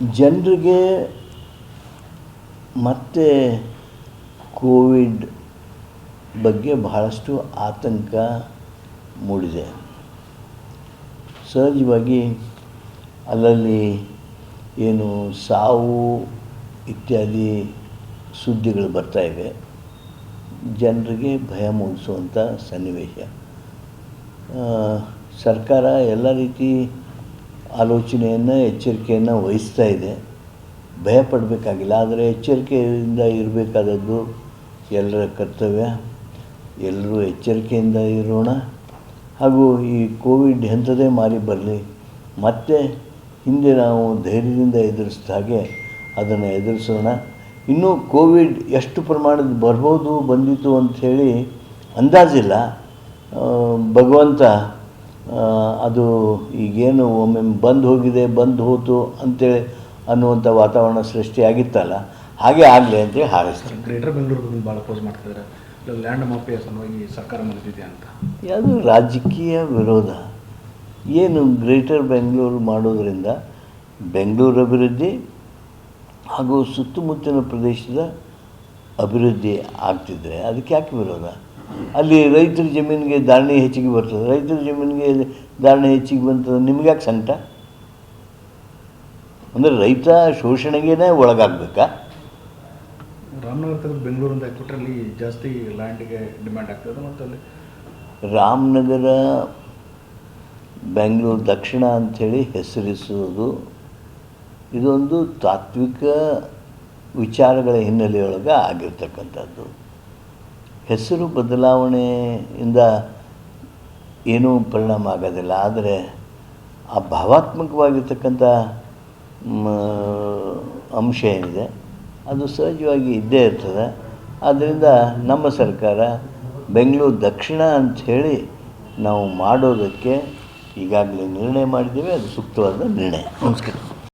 ಜನರಿಗೆ ಮತ್ತೆ ಕೋವಿಡ್ ಬಗ್ಗೆ ಬಹಳಷ್ಟು ಆತಂಕ ಮೂಡಿದೆ. ಸಹಜವಾಗಿ ಅಲ್ಲಲ್ಲಿ ಏನು ಸಾವು ಇತ್ಯಾದಿ ಸುದ್ದಿಗಳು ಬರ್ತಾಯಿವೆ ಜನರಿಗೆ ಭಯ ಮೂಡಿಸುವಂಥ ಸನ್ನಿವೇಶ. ಸರ್ಕಾರ ಎಲ್ಲ ರೀತಿ ಆಲೋಚನೆಯನ್ನು, ಎಚ್ಚರಿಕೆಯನ್ನು ವಹಿಸ್ತಾ ಇದೆ. ಭಯಪಡಬೇಕಾಗಿಲ್ಲ, ಆದರೆ ಎಚ್ಚರಿಕೆಯಿಂದ ಇರಬೇಕಾದದ್ದು ಎಲ್ಲರ ಕರ್ತವ್ಯ. ಎಲ್ಲರೂ ಎಚ್ಚರಿಕೆಯಿಂದ ಇರೋಣ. ಹಾಗೂ ಈ ಕೋವಿಡ್ ಎಂಥದೇ ಮಾರಿ ಬರಲಿ, ಮತ್ತೆ ಹಿಂದೆ ನಾವು ಧೈರ್ಯದಿಂದ ಎದುರಿಸಿದ ಹಾಗೆ ಅದನ್ನು ಎದುರಿಸೋಣ. ಇನ್ನೂ ಕೋವಿಡ್ ಎಷ್ಟು ಪ್ರಮಾಣದ ಬರ್ಬೋದು ಬಂದಿತು ಅಂಥೇಳಿ ಅಂದಾಜಿಲ್ಲ. ಭಗವಂತ ಅದು ಈಗೇನು ಒಮ್ಮೆ ಬಂದು ಹೋಗಿದೆ ಬಂದು ಹೋತು ಅಂತೇಳಿ ಅನ್ನುವಂಥ ವಾತಾವರಣ ಸೃಷ್ಟಿಯಾಗಿತ್ತಲ್ಲ ಹಾಗೆ ಆಗಲಿ ಅಂತೇಳಿ ಹಾರೈಸ್ತೀನಿ ಗ್ರೇಟರ್ ಬೆಂಗಳೂರು ಭಾಳ ಪೋಸ್ ಮಾಡ್ತಿದ್ದಾರೆ. ಲ್ಯಾಂಡ್ ಮಾಫಿಯಾ ಸಲುವಾಗಿ ಸರ್ಕಾರ ಮುಗಿದಿದೆ ಅಂತ? ಯಾವುದು ರಾಜಕೀಯ ವಿರೋಧ. ಏನು ಗ್ರೇಟರ್ ಬೆಂಗಳೂರು ಮಾಡೋದರಿಂದ ಬೆಂಗಳೂರು ಅಭಿವೃದ್ಧಿ ಹಾಗೂ ಸುತ್ತಮುತ್ತಲಿನ ಪ್ರದೇಶದ ಅಭಿವೃದ್ಧಿ ಆಗ್ತಿದ್ರೆ ಅದಕ್ಕೆ ಯಾಕೆ ವಿರೋಧ? ಅಲ್ಲಿ ರೈತರ ಜಮೀನಿಗೆ ಧಾರಣೆ ಹೆಚ್ಚಿಗೆ ಬರ್ತದೆ. ರೈತರ ಜಮೀನಿಗೆ ಧಾರಣೆ ಹೆಚ್ಚಿಗೆ ಬಂತಂದ್ರೆ ನಿಮ್ಗೆ ಯಾಕೆ ಸಂಕಟ? ಅಂದರೆ ರೈತ ಶೋಷಣೆಗೇನೆ ಒಳಗಾಗಬೇಕಾ? ರಾಮನಗರ ಬೆಂಗಳೂರಿಂದ ಕೊಟ್ಟರೆ ಅಲ್ಲಿ ಜಾಸ್ತಿ ಲ್ಯಾಂಡಿಗೆ ಡಿಮ್ಯಾಂಡ್ ಆಗ್ತದೆ ಮತ್ತು ಅಲ್ಲಿ? ರಾಮನಗರ ಬೆಂಗಳೂರು ದಕ್ಷಿಣ ಅಂಥೇಳಿ ಹೆಸರಿಸುವುದು ಇದೊಂದು ತಾತ್ವಿಕ ವಿಚಾರಗಳ ಹಿನ್ನೆಲೆಯೊಳಗೆ ಆಗಿರ್ತಕ್ಕಂಥದ್ದು. ಹೆಸರು ಬದಲಾವಣೆಯಿಂದ ಏನೂ ಪರಿಣಾಮ ಆಗೋದಿಲ್ಲ ಆದರೆ ಆ ಭಾವಾತ್ಮಕವಾಗಿರ್ತಕ್ಕಂಥ ಅಂಶ ಏನಿದೆ, ಅದು ಸಹಜವಾಗಿ ಇದ್ದೇ ಇರ್ತದೆ. ಆದ್ದರಿಂದ ನಮ್ಮ ಸರ್ಕಾರ ಬೆಂಗಳೂರು ದಕ್ಷಿಣ ಅಂಥೇಳಿ ನಾವು ಮಾಡೋದಕ್ಕೆ ಈಗಾಗಲೇ ನಿರ್ಣಯ ಮಾಡಿದ್ದೇವೆ. ಅದು ಸೂಕ್ತವಾದ ನಿರ್ಣಯ. ನಮಸ್ಕಾರ.